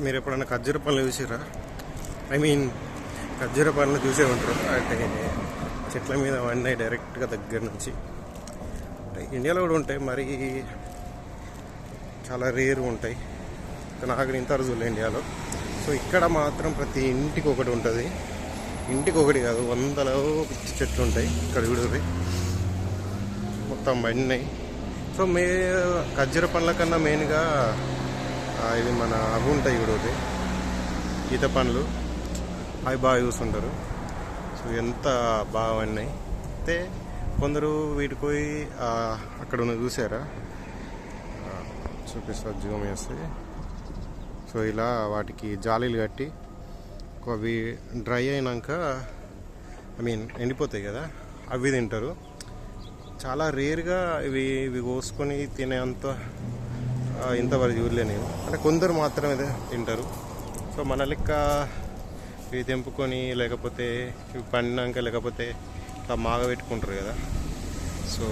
మీరు ఎప్పుడైనా ఖర్జూర పనులు చూసారా ఐ మీన్ ఖర్జూర పనులు చూసే ఉంటారు. అంటే చెట్ల మీద అవన్నీ డైరెక్ట్గా దగ్గర నుంచి. ఇండియాలో కూడా ఉంటాయి. మరి చాలా రేరు ఉంటాయి. నాకు ఇంత అరుజులు ఇండియాలో. సో ఇక్కడ మాత్రం ప్రతి ఇంటికి ఒకటి ఉంటుంది. ఇంటికి ఒకటి కాదు వందలో పిచ్చి చెట్లు ఉంటాయి. ఇక్కడ చూడరు మొత్తం బండినాయి సో మే ఖర్జూర పండ్ల కన్నా మెయిన్గా ఇది మన అవి ఉంటాయి ఒకటి. ఈత పండ్లు. అవి బాగా చూస్తుంటారు. సో ఎంత బాగా ఉన్నాయి. అయితే కొందరు వీటికి పోయి అక్కడ ఉన్న చూసారా? చూపిస్తారు చూపిస్తా జూమ్ చేస్తే. సో ఇలా వాటికి జాలీలు కట్టి అవి డ్రై అయినాక ఐ మీన్ ఎండిపోతాయి కదా? అవి తింటారు. చాలా రేర్గా ఇవి ఇవి కోసుకొని తినేంత అంత ఇంతవరకు చూడలే నేను. అంటే కొందరు మాత్రమే ఇది తింటారు. సో మన లెక్క ఇవి తెంపుకొని లేకపోతే ఇవి పండినాక లేకపోతే ఇట్లా మాగ పెట్టుకుంటారు కదా. సో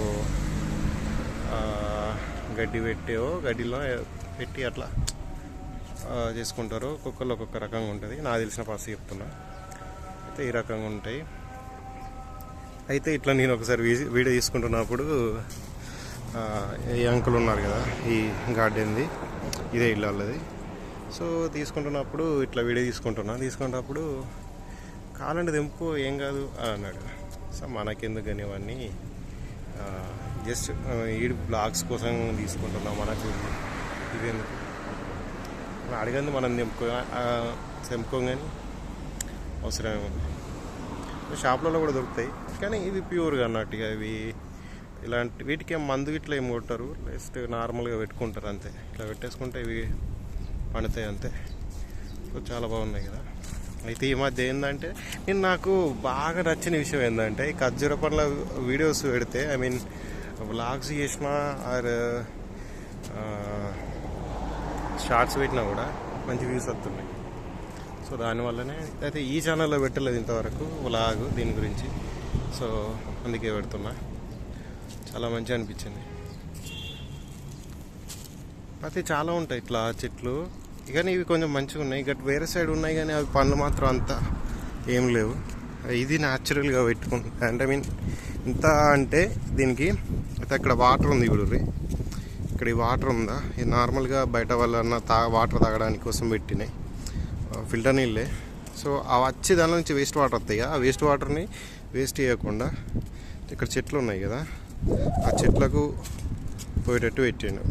గడ్డి పెట్టేవో గడ్డిలో పెట్టి అట్లా చేసుకుంటారు. ఒక్కొక్కరు ఒక్కొక్క రకంగా ఉంటుంది. నాకు తెలిసిన పాస్ చెప్తున్నా. అయితే ఈ రకంగా ఉంటాయి. అయితే ఇట్లా నేను ఒకసారి వీడియో తీసుకుంటున్నప్పుడు ఈ అంకుల్ ఉన్నారు కదా ఈ గార్డెన్ది ఇదే ఇల్లు వాళ్ళది. సో తీసుకుంటున్నప్పుడు ఇట్లా వీడియో తీసుకుంటున్నా. తీసుకున్నప్పుడు కాలండి తెంపు ఏం కాదు అని అన్నాడు. సో మనకెందుకు కానీ ఇవన్నీ జస్ట్ ఈ బ్లాగ్స్ కోసం తీసుకుంటున్నాం మనకు ఇదేందుకు? అడిగింది మనం తెంపుకో ఆ, తెంపుకోం కానీ అవసరం ఏముంది షాప్లలో కూడా దొరుకుతాయి కానీ ఇవి ప్యూర్గా అన్నట్టుగా ఇవి ఇలాంటి వీటికి ఏం మందు ఇట్లా ఏం కొట్టరు. జస్ట్ నార్మల్గా పెట్టుకుంటారు అంతే. ఇట్లా పెట్టేసుకుంటే ఇవి పండుతాయి అంతే. సో చాలా బాగున్నాయి కదా. అయితే ఈ మధ్య ఏంటంటే నేను నాకు బాగా నచ్చిన విషయం ఏంటంటే ఈ ఖర్జూర పండ్ల వీడియోస్ పెడితే ఐ మీన్ వ్లాగ్స్ చేసిన ఆర్ షార్ట్స్ పెట్టినా కూడా మంచి వ్యూస్ వస్తున్నాయి. సో దానివల్లనే అయితే ఈ ఛానల్లో పెట్టలేదు ఇంతవరకు వ్లాగ్ దీని గురించి. సో అందుకే పెడుతున్నా. చాలా మంచిగా అనిపించింది. అయితే చాలా ఉంటాయి ఇట్లా చెట్లు. కానీ ఇవి కొంచెం మంచిగా ఉన్నాయి. ఇక వేరే సైడ్ ఉన్నాయి కానీ అవి పండ్లు మాత్రం అంత ఏం లేవు. ఇది న్యాచురల్గా పెట్టుకుంటా. అంటే ఐ మీన్ ఇంత అంటే దీనికి అయితే అక్కడ వాటర్ ఉంది ఇప్పుడు ఇక్కడ ఈ వాటర్ ఉందా? ఇది నార్మల్గా బయట వాళ్ళన్న తా వాటర్ తాగడానికి కోసం పెట్టినాయి ఫిల్టర్ నీళ్ళే. సో అవి వచ్చి దాని నుంచి వేస్ట్ వాటర్ వస్తాయి ఆ వేస్ట్ వాటర్ని వేస్ట్ చేయకుండా ఇక్కడ చెట్లు ఉన్నాయి కదా. ఆ చెట్లకు పోయేటట్టు పెట్టాను